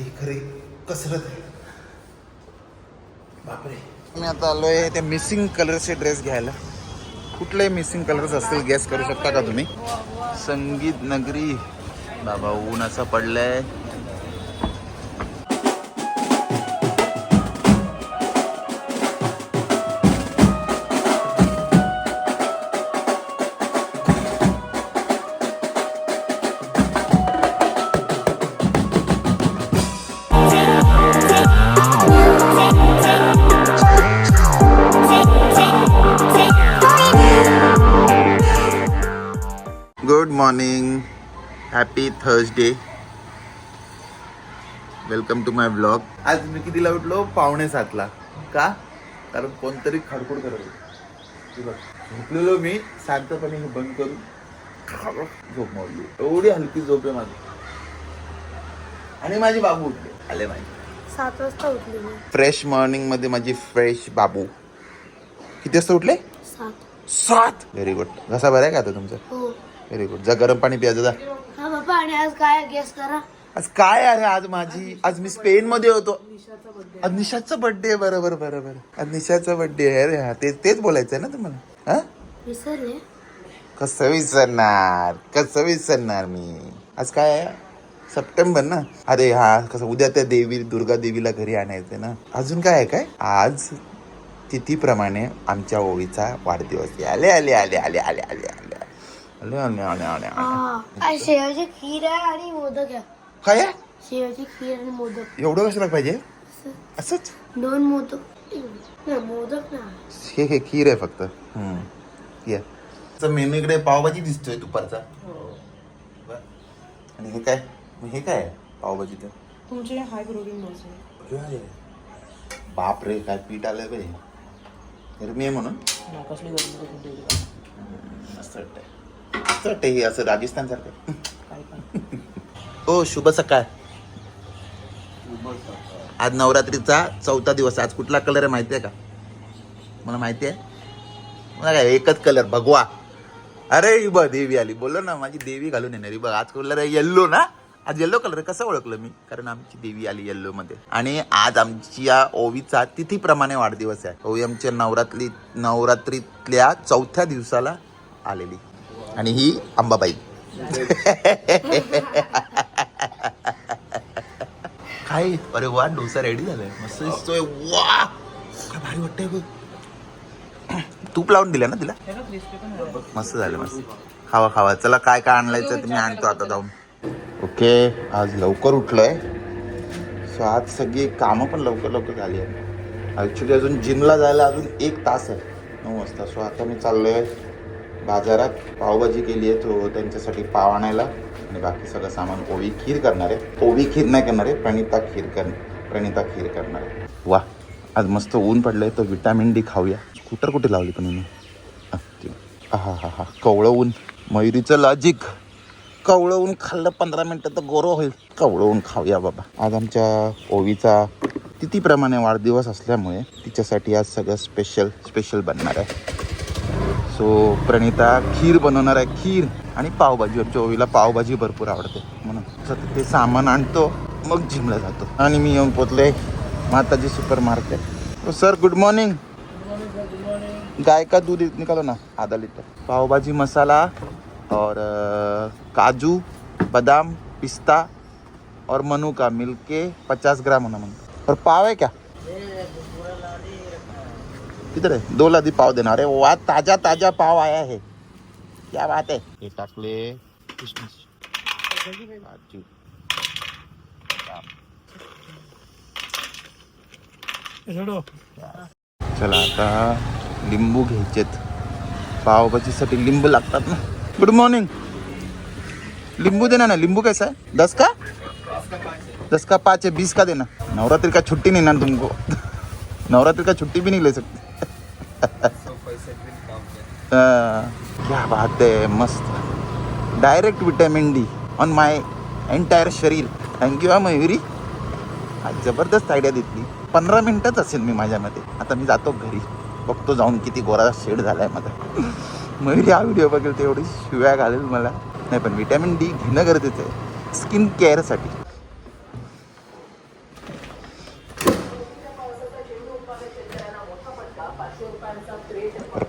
ही खरी कसरत आहे. बापरे. मी आता आलोय त्या मिसिंग कलरचे ड्रेस घ्यायला. कुठले मिसिंग कलर्स असतील गॅस करू शकता का तुम्ही? संगीत नगरी. बाबा ऊन असं पडलंय. Good morning happy Thursday welcome to my vlog आज मी कितीला उठलो? पावणे सातला. का? कारण कोणतरी खडखड करत होतं. हे बघ, झोपलेलो मी. शांतपणे हे बंद करून झोप मोडली. एवढी हलकी झोप आहे माझी. आणि माझी बाबू उठले. आले माझे. सात वाजता उठली मी. फ्रेश मॉर्निंगमध्ये माझी फ्रेश बाबू. किती वाजता उठले? सात. सात. व्हेरी गुड घसा बरा आहे का आता तुमचा? हो. व्हेरी गुड जा गरम पाणी जा हा बाबा आणि आज काय गेस करा? आज काय आहे आज माझी? आज मी स्पेन मध्ये होतो. आज निशाचा बर्थडे बरोबर बरोबर. आज निशाचा बर्थडे आहे अरे हा. तेच तेच बोलायचं आहे ना तुम्हाला? हा? विसरले. कसं विसरणार? कसं विसरणार मी? आज काय आहे? सप्टेंबर ना? अरे हा कसं उद्या त्या देवी दुर्गा देवीला घरी आणायचं ना? अजून काय आहे काय? आज तिथीप्रमाणे आमच्या ओळीचा वाढदिवस. आहे. आले आले आले आले आले आले आले. आले आले आले आले आले हा काय शेवची खीर आहे आणि मोदक आहे काय आहे? शेवची खीर आणि मोदक एवढं कशाला पाहिजे असं असंच दोन मोदक नाही मोदक ना हे हे खीर आहे फक्त हम्म. ये मेनू इकडे पावभाजी दिसतोय दुपारचा बर. आणि हे काय मग हे काय आहे पावभाजी तर तुमचे हाय प्रोटीन डोसे बाप रे काय पीठ आलंय बे तर मी आहे म्हणून कसली गरज मस्त वाटतंय हे असं राजस्थान सारखं. हो शुभ सकाळ. आज नवरात्रीचा चौथा दिवस आहे. आज कुठला कलर आहे माहिती आहे का? मला माहिती आहे. मला काय एकच कलर भगवा. अरे ही बघ देवी आली. बोललो ना माझी देवी घालून येणार बघ आज कलर आहे येल्लो ना? आज येल्लो कलर कसं ओळखलं मी? कारण आमची देवी आली येल्लो मध्ये. आणि आज आमची या ओवीचा तिथीप्रमाणे वाढदिवस आहे. ओवी आमच्या नवरात्री नवरात्रीतल्या चौथ्या दिवसाला आलेली. आणि ही अंबाबाई. काय? अरे वा डोसा रेडी झालाय. मस्त दिसतोय. वा! काय भारी वाटतंय बघ. तूप लावून दिलं ना तिला? मस्त झालं मस्त. खावा खावा. चला काय काय आणलायचं ते मी आणतो आता जाऊन. ओके आज लवकर उठलोय. सो आज सगळी कामं पण लवकर लवकर झाली आहेत. ॲक्च्युली अजून जिमला जायला अजून एक तास आहे. नऊ वाजता. सो आता मी चाललोय. बाजारात पावभाजी केली आहे तो त्यांच्यासाठी पाव आणायला. आणि बाकी सगळं सामान ओवी खीर करणार. आहे ओवी खीर नाही करणार आहे प्रणिता खीर कर प्रणिता खीर करणार. आहे वा आज मस्त ऊन पडलं आहे तर विटॅमिन डी खाऊया. स्कूटर कुठे लावली पण मी हा हा हा. कवळं ऊन. मयुरीचं लॉजिक कवळं ऊन खाल्लं पंधरा मिनटं तर गोरं होईल. कवळं ऊन खाऊया बाबा. आज आमच्या ओवीचा तिथीप्रमाणे वाढदिवस असल्यामुळे तिच्यासाठी आज सगळं स्पेशल स्पेशल बनणार आहे. सो प्रणिता खीर बनवणार आहे खीर. आणि पावभाजी आमच्या ओवीला पावभाजी भरपूर आवडते. म्हणून सतत ते सामान आणतो मग जिमला जातो. आणि मी येऊन पोचले Mataji super market sir good morning गाय का दूध निकालो ना? आधा लिटर. पावभाजी मसाला और काजू बादाम पिस्ता और मनु का मिलके पचास ग्राम होना मन और पाव है क्या? किधर है दो लादी पाव देना अरे वाह ताजा ताजा पाव आया है क्या बात है हे टाकले. चला आता लिंबू घ्यायचेत. पावभाजीसाठी लिंबू लागतात ना. गुड मॉर्निंग लिंबू देना ना लिंबू कैसा है दस का दस का पाँच है बीस का देना नवरात्रि का छुट्टी नहीं ना तुमको? नवरात्रि का छुट्टी भी नहीं ले सकते. क्या बात है मस्त. Direct vitamin D on my entire शरीर. थँक्यू हा मयुरी. आज जबरदस्त आयडिया देतली. पंधरा मिनटंच असेल मी माझ्यामध्ये. आता मी जातो घरी. बघतो जाऊन किती गोरा शेड आहे माझा. मयुरी हा व्हिडिओ बघेल तेवढी शिव्या घालेल मला. नाही पण विटॅमिन डी घेणं गरजेचं आहे. स्किन केअरसाठी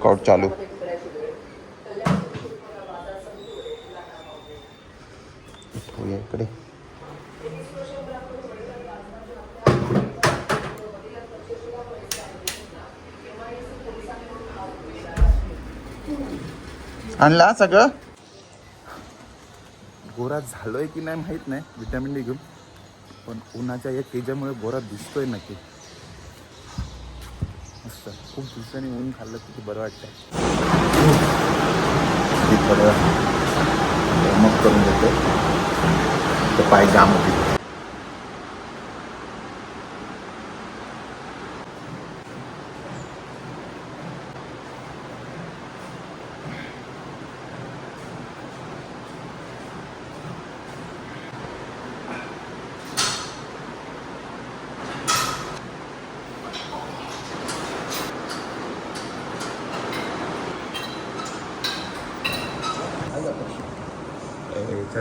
वर्कआउट चालू. इकडे. आणला सगळं? गोरा झालोय की नाही माहीत नाही विटॅमिन डी घेऊन. पण उन्हाच्या या तेजामुळे गोरा दिसतोय नक्की. मस्त. खूप दिवसांनी ऊन खाल्लं किती बरं वाटतंय. मग करून देते. तर पाय जाम होते.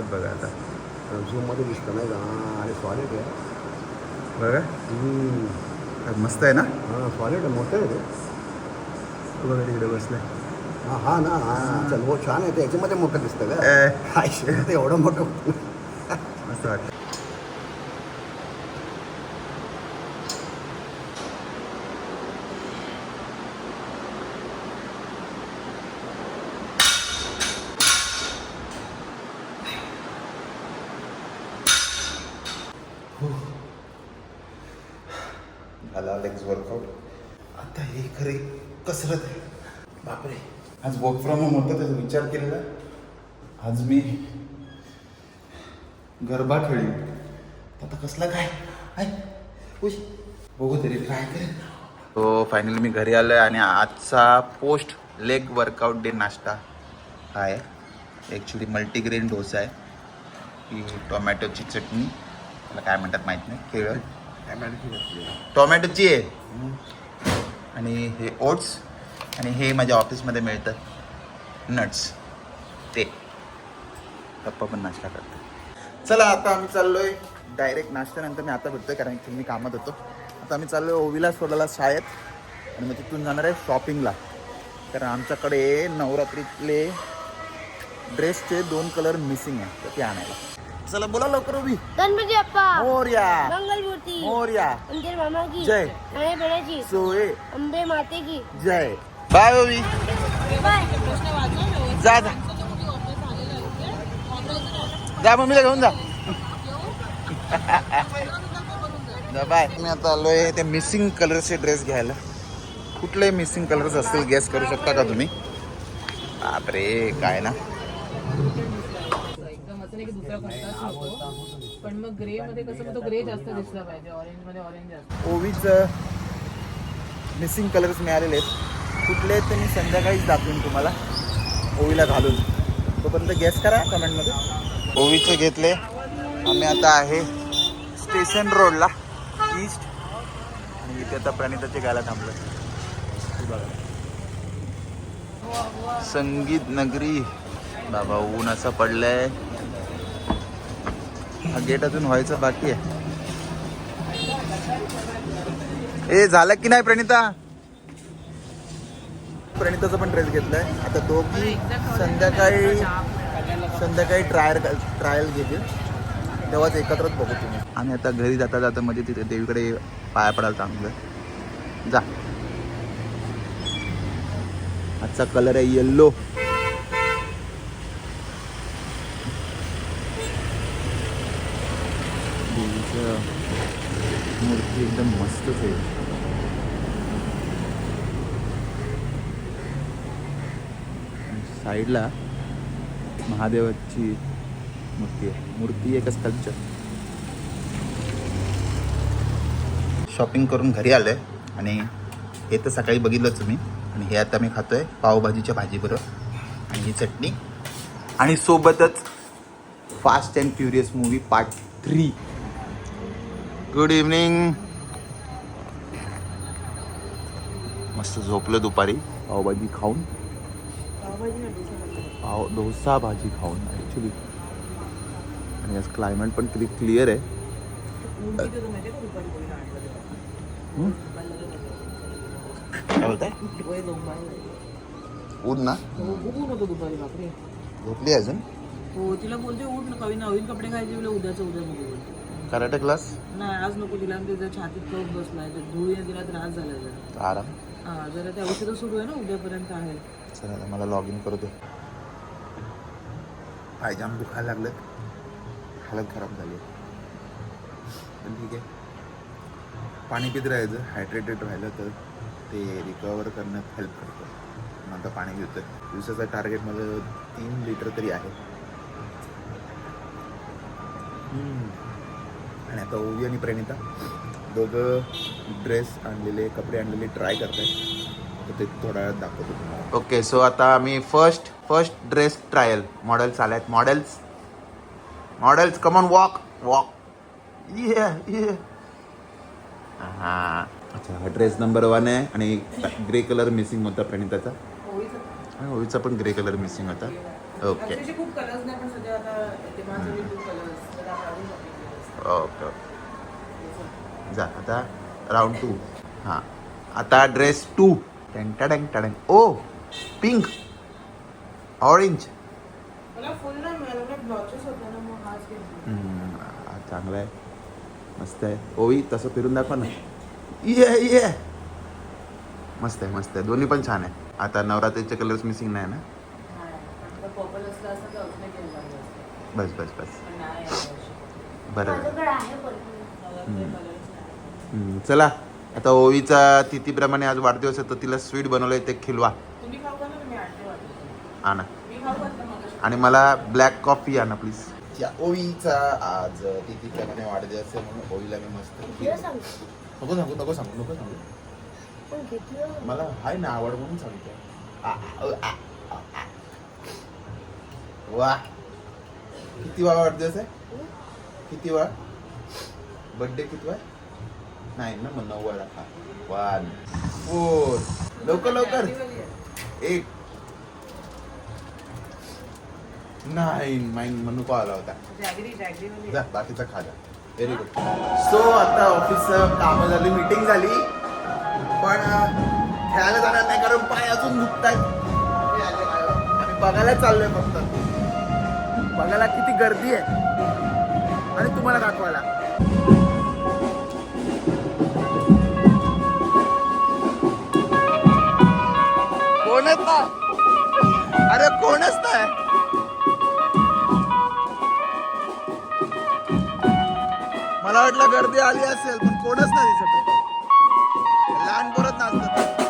याच्यात बघा आता. झूममध्ये दिसतं नाही का? हां आणि सॉलिड आहे. बघा. मस्त आहे ना? हां सॉलिड आहे मोठं आहे ते बघा तिकडे बसलाय. हां हां ना हां. चल हो छान आहे. ते याच्यामध्ये मोठं दिसतं का? एवढं मोठं. मस्त वाटतं. झाला लेग्स वर्कआउट आता हे खरे कसरत आहे. बापरे. आज वर्क फ्रॉम होम होतं त्याचा विचार केलेला. आज मी गरबा खेळली आता कसला काय? आय, बघू तरी ट्राय करेन. तो फायनली मी घरी आलो आहे आणि आजचा पोस्ट लेग वर्कआउट डे नाश्ता हा आहे. ॲक्च्युली मल्टीग्रेन डोसा आहे. ही टोमॅटोची चटणी. मला काय म्हणतात माहीत नाही. केळं. टोमॅटोची आहे. आणि हे ओट्स. आणि हे माझ्या ऑफिसमध्ये मिळतं. नट्स. ते. पप्पा पण नाश्ता करतो. चला आता आम्ही चाललोय. डायरेक्ट नाश्त्यानंतर मी आता भेटतोय कारण की मी कामात होतो. आता आम्ही चाललोय ओवीला सोडायला शाळेत. आणि मग तिथून जाणार आहे शॉपिंगला कारण आमच्याकडे नवरात्रीतले ड्रेसचे दोन कलर मिसिंग आहे. तर ते आणायला. चला बोला लवकर ओवी गणपती बाप्पा. मोर्या. मंगलमूर्ती. मोर्या. अंजल मामा की जय. नाणे बेण्याची सोये अंबे माते की जय. बाय ओवी बाय. जा जा. जा मम्मीला घेऊन जा. बाय. मी आता आलोय ते मिसिंग कलरचे ड्रेस घ्यायला. कुठले मिसिंग कलर्स असतील गेस करू शकता का तुम्ही? बापरे काय ना. की दुसरा कोणताच नको. पण मग ग्रे मध्ये कसं मग तो ग्रे जास्त दिसला पाहिजे ऑरेंजमध्ये ऑरेंज जास्त. ओवीच मिसिंग कलर्स मिळालेले आहेत. कुठले आहेत ते मी संध्याकाळीच दाखवेन तुम्हाला. ओवीला घालून. तोपर्यंत गेस करा कमेंटमध्ये ओवीचे घेतले. आम्ही आता आहे स्टेशन रोडला ईस्ट आणि इथे आता प्रणिताचे गायला थांबलं बघा. संगीत नगरी. बाबा ऊन असं पडलंय. हा गेट अजून व्हायचं बाकी आहे. ए झालं की नाही प्रणिता? प्रणिताचा पण ड्रेस घेतलाय. आता दोघी संध्याकाळी संध्याकाळी ट्रायल ट्रायल घेतील. तेव्हाच एकत्रच बघू तुम्ही. आम्ही आता घरी जाता जाता मध्ये तिथे देवीकडे पाया पडायला चांगलं जा. आजचा कलर आहे येल्लो मूर्ती एकदम मस्तच आहे. आणि साईडला महादेवाची मूर्ती आहे. मूर्ती एकच कल्चर शॉपिंग करून घरी आलोय. आणि हे तर सकाळी बघितलंच तुम्ही. आणि हे आता मी खातोय पावभाजीच्या भाजीबरोबर. आणि ही चटणी. आणि सोबतच Fast and Furious movie part three good evening मस्त झोपलं दुपारी. पावभाजी खाऊन. पाव डोसा भाजी खाऊन ॲक्च्युली आणि आज क्लायमेट पण किती क्लिअर आहे. ऊन काय बोलताय? ऊन ना? झोपली अजून? हो तिला बोलते उठ ना कवी नवीन कपडे घ्यायचे उद्याचं उद्या कराटे क्लास नाही आज नको आणि तिच्या छातीत कप बसलाय. तर धुळीने तिला त्रास झालाय जरा. आराम? हा जरा ते औषधं सुरू आहे ना उद्यापर्यंत आहे. चला आता मला लॉग इन करू दे. पायजाम दुखायला लागलेत. हालत खराब झाली पण ठीक आहे. पाणी पित राहायचं हायड्रेटेड राहिलं तर ते रिकवर करण्यात हेल्प करतं. मग आता पाणी घेतोय दिवसाचा टार्गेट माझं तीन लिटर तरी आहे. आणि आता ओवी आणि प्रणिता दोघं ड्रेस आणलेले कपडे आणलेले ट्राय करतायत. तर ते थोड्या वेळात दाखवतो तुम्हाला. ओके सो आता आम्ही first first dress trial models आले आहेत models models come on walk walk ये ये हां अच्छा हा ड्रेस नंबर वन आहे आणि ग्रे कलर मिसिंग होता प्रणिताचा. आणि ओवीचा पण ग्रे कलर मिसिंग होता. ओके खूप कलर्स नाही पण सध्या आता ते माझे खूप कलर्स तर आपण अजून shopping केलं. Okay okay. जा आता राऊंड टू हां. आता ड्रेस टू टँग टँग ओ पिंक ऑरेंज चांगलं आहे. मस्त आहे. ओवी तसं फिरून दाखवा ना. ये ये. मस्त आहे मस्त आहे. दोन्ही पण छान आहे. आता नवरात्रीचे कलर्स मिसिंग नाही ना? बस बस बस. पण नाही यावर्षी. बरं झालं. माझ्याकडे आहे पण नवरात्री colours नाही. हम्म, चला. आता ओवीचा तिथीप्रमाणे आज वाढदिवस आहे तर तिला स्वीट बनवलंय ते खिलवा. आणा आणि मला ब्लॅक कॉफी आणा प्लीज. ओवीचा आज तिथीप्रमाणे वाढदिवस आहे म्हणून ओवीला मी मस्त नको सांगू नको सांगू नको सांगू. मला हाय ना आवड म्हणून सांगतो. वा. किती वा वाढदिवस आहे? किती वा बर्थडे किती वा नाही ना मग नऊ वेळा खा. वन फोर लवकर लवकर. एक. नाईन माईन म्हणून कॉल आला होता. जा बाकीचा खा जा. व्हेरी गुड सो आता ऑफिस कामं झाली मीटिंग झाली. पण खेळायला जाणार नाही कारण पाय अजून दुखत आणि बघायला चाललोय फक्त. बघायला किती गर्दी आहे. आणि तुम्हाला दाखवायला. कोणच ना. अरे कोणच नाही मला वाटलं गर्दी आली असेल पण कोणच नाही दिसत. लहान परत नाचतात.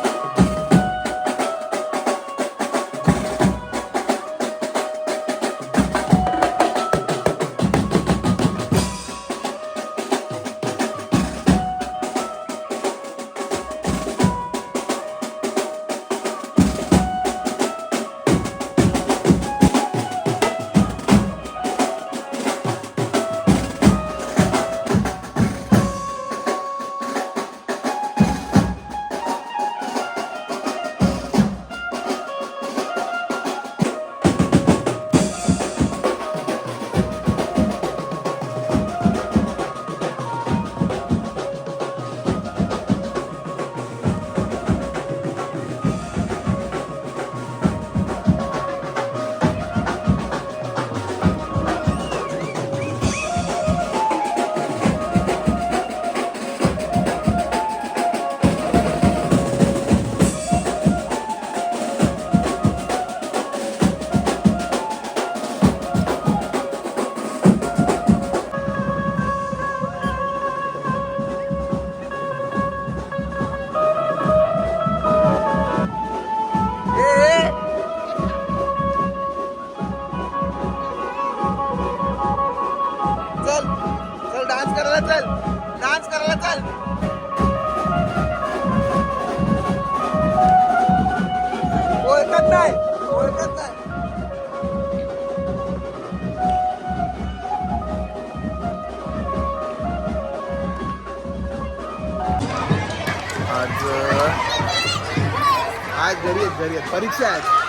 चल. डान्स करायला चल. ओळखत नाही. ओळखत नाही. आज आज घरी आहेत घरी आहेत. परीक्षा आहेत.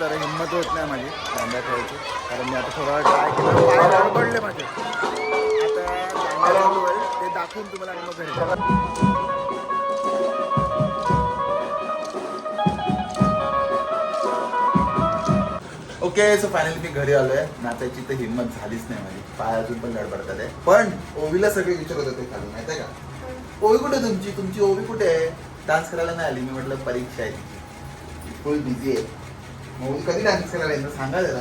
तर हिंमत होत नाही माझी कांदा खायची. कारण मी आता थोडा ट्राय केला. पडले माझे. आता कांदा ते दाखवून तुम्हाला ओके सो फायनली मी घरी आलोय. नात्याची तर हिंमत झालीच नाही माझी. पाय अजून पण गडबडतात आहे. पण ओवीला सगळे विचारत होते खाली माहिती आहे का? ओवी कुठे तुमची? तुमची ओवी कुठे आहे? डान्स करायला नाही आली. मी म्हटलं परीक्षा आहे फुल बिझी आहे. मग कधी डान्स करायला येणार? सांगा जरा.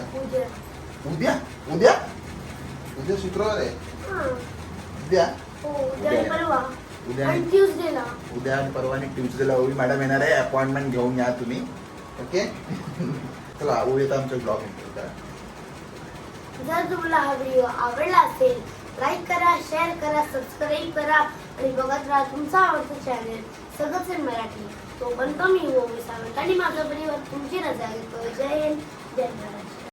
उद्या? उद्या? उद्या शुक्रवार आहे. हा. उद्या हो उद्या आणि उद्या आणि परवा आणि ट्युजडेला ओवी मॅडम येणार आहे. अपॉइंटमेंट घेऊन या तुम्ही. ओके चला ओवी आता आमच्या ब्लॉग करा जर तुम्हाला हा व्हिडिओ आवडला असेल लाईक करा शेअर करा सबस्क्राईब करा. आणि बघत राहा तुमचा आवडता चॅनल सगळंच मराठी. तो बनतो मी ओवी सावंत आणि माझा परिवार तुमची रजा घेतो जय हिंद जय महाराज.